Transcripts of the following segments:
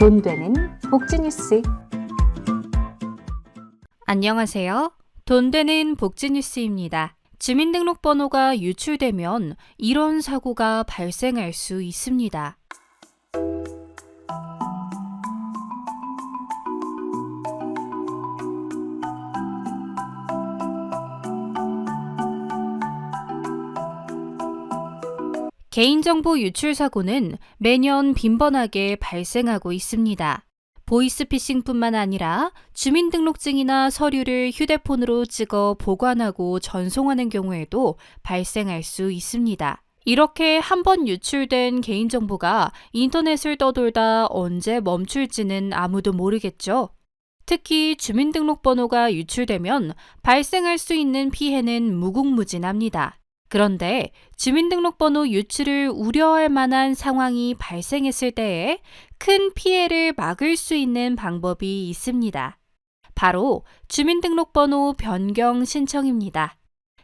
돈 되는 복지뉴스. 안녕하세요. 돈 되는 복지뉴스입니다. 주민등록번호가 유출되면 이런 사고가 발생할 수 있습니다. 개인정보 유출 사고는 매년 빈번하게 발생하고 있습니다. 보이스피싱뿐만 아니라 주민등록증이나 서류를 휴대폰으로 찍어 보관하고 전송하는 경우에도 발생할 수 있습니다. 이렇게 한 번 유출된 개인정보가 인터넷을 떠돌다 언제 멈출지는 아무도 모르겠죠. 특히 주민등록번호가 유출되면 발생할 수 있는 피해는 무궁무진합니다. 그런데 주민등록번호 유출을 우려할 만한 상황이 발생했을 때에 큰 피해를 막을 수 있는 방법이 있습니다. 바로 주민등록번호 변경 신청입니다.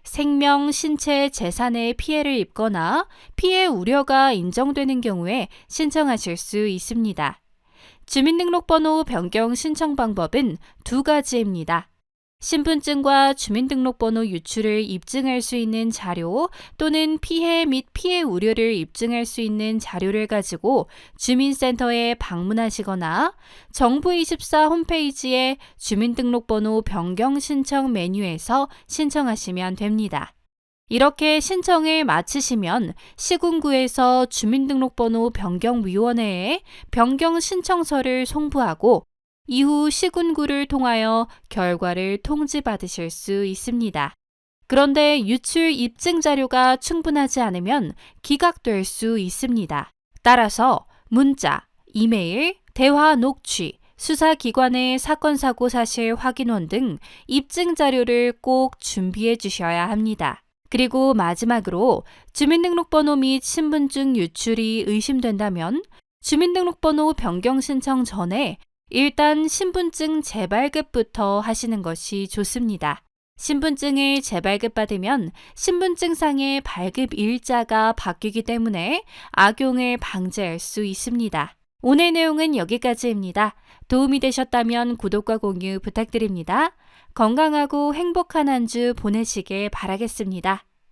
생명, 신체, 재산에 피해를 입거나 피해 우려가 인정되는 경우에 신청하실 수 있습니다. 주민등록번호 변경 신청 방법은 두 가지입니다. 신분증과 주민등록번호 유출을 입증할 수 있는 자료 또는 피해 및 피해 우려를 입증할 수 있는 자료를 가지고 주민센터에 방문하시거나 정부24 홈페이지에 주민등록번호 변경 신청 메뉴에서 신청하시면 됩니다. 이렇게 신청을 마치시면 시군구에서 주민등록번호 변경위원회에 변경 신청서를 송부하고 이후 시군구를 통하여 결과를 통지받으실 수 있습니다. 그런데 유출 입증 자료가 충분하지 않으면 기각될 수 있습니다. 따라서 문자, 이메일, 대화 녹취, 수사기관의 사건 사고 사실 확인원 등 입증 자료를 꼭 준비해 주셔야 합니다. 그리고 마지막으로 주민등록번호 및 신분증 유출이 의심된다면 주민등록번호 변경 신청 전에 일단 신분증 재발급부터 하시는 것이 좋습니다. 신분증을 재발급받으면 신분증상의 발급 일자가 바뀌기 때문에 악용을 방지할 수 있습니다. 오늘 내용은 여기까지입니다. 도움이 되셨다면 구독과 공유 부탁드립니다. 건강하고 행복한 한 주 보내시길 바라겠습니다.